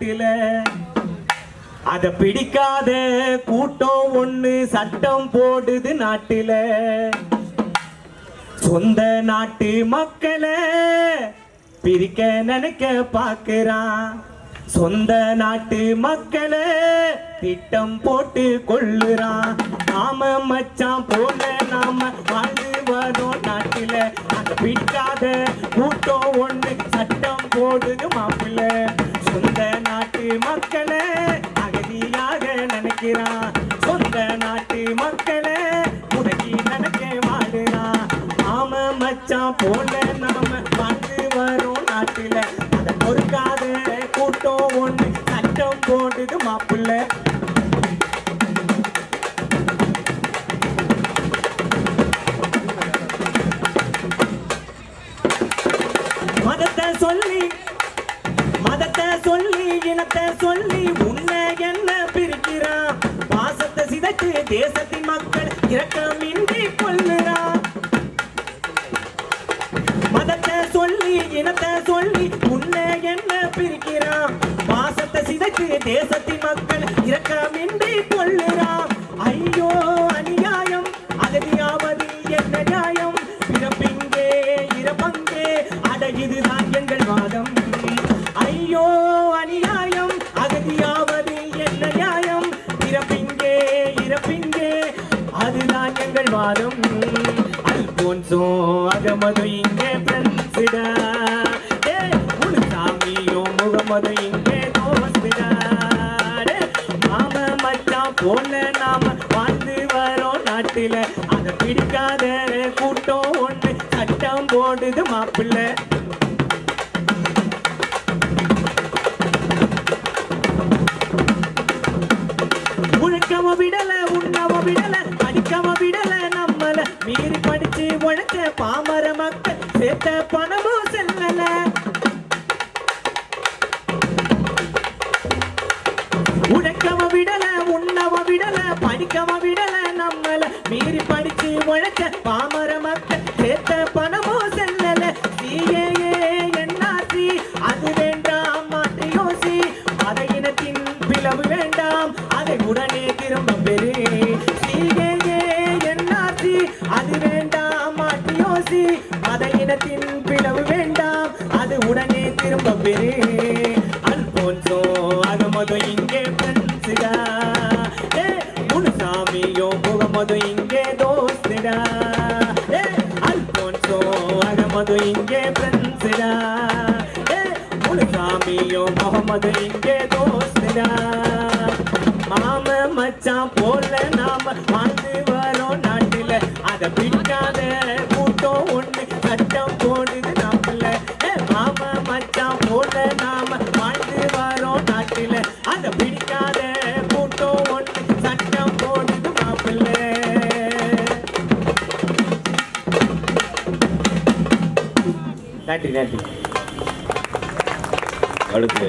நாட்டில அத பிடிக்காத கூட்டம் ஒண்ணு சட்டம் போடுது நாட்டில. சொந்த நாட்டு மக்களை பிரிக்க நினைக்க பாக்குறான் சொந்த நாட்டு மக்களை திட்டம் போட்டு கொள்ளுறான். நாம மச்சான் போல நாம வாழ்ந்து வரோம் நாட்டில. அதை பிடிக்காத கூட்டம் ஒண்ணு சட்டம் போடுது மாப்பிள்ள. நினைக்கிறான் சொந்த நாட்டு மக்களே முடக்கி நினைக்க வாடுறான் ஆம மச்சான் போல நாம பார்த்து வரோம் நாட்டில. அதை பொறுக்காத கூட்டம் ஒண்ணு சட்டம் போடுது மாப்பிள்ள. மதத்தை சொல்லி மதத்தை சொல்லி இனத்தை சொல்லி உன் கேட்டு தேசத்தின் மக்கள் இரக்கமின்றி கொள்ளுறா. மதத்தை சொல்லி இனத்தை சொல்லி உன்னை என்ன பிரிக்கிறான் பாசத்தை சிதைக்கு தேசத்தின் மக்கள் இரக்கமின்றி கொள்ளுறான் ஐயோ அநியாயம். அகதியாவது என்ன நியாயம்? பிறப்பிங்கே இறப்பங்கே அட இதுதான் அல்போன்சோ அகமது இங்கே ஃப்ரெண்ட்ஸிடா ஏ முனுசாமியோ முகமது இங்கே தோஸ்திடா மாம மச்சான் போல நாம வாழ்ந்து வரோம் நாட்டில. அதை பிடிக்காத கூட்டம் ஒண்ணு சட்டம் போடுது மாப்பிள்ளை. உழைக்கவ விடல பணமும் செல்லல. உழைக்கவ விடல உண்ணவ விடல படிக்கவ விடல நம்மள மீறி படிச்சு உழைச்ச பாமர மக்கள் சேர்த்த பணமும் செல்லல. சிஏஏ என்ஆர்சி அது வேண்டாம் மாற்றி யோசி அதை இனத்தின் பிளவு வேண்டாம் அதை உடனே திரும்ப பெரு சிஏஏ என்ஆர்சி அது வேண்டாம். திரும்ப அல்போன்சோ அகமது இங்கே ஃப்ரெண்ட்ஸுடா ஏ முனுசாமியோ முகமது இங்கே தோஸ்துடா. ஏ அல்போன்சோ அகமது இங்கே ஃப்ரெண்ட்ஸுடா ஏ முனுசாமியோ முகமது இங்கே தோஸ்துடா. மாம மச்சான் போல நாம வாழ்ந்து வரோம் நாட்டில. அத பிடிக்காத நன்றி நன்றி அடுத்து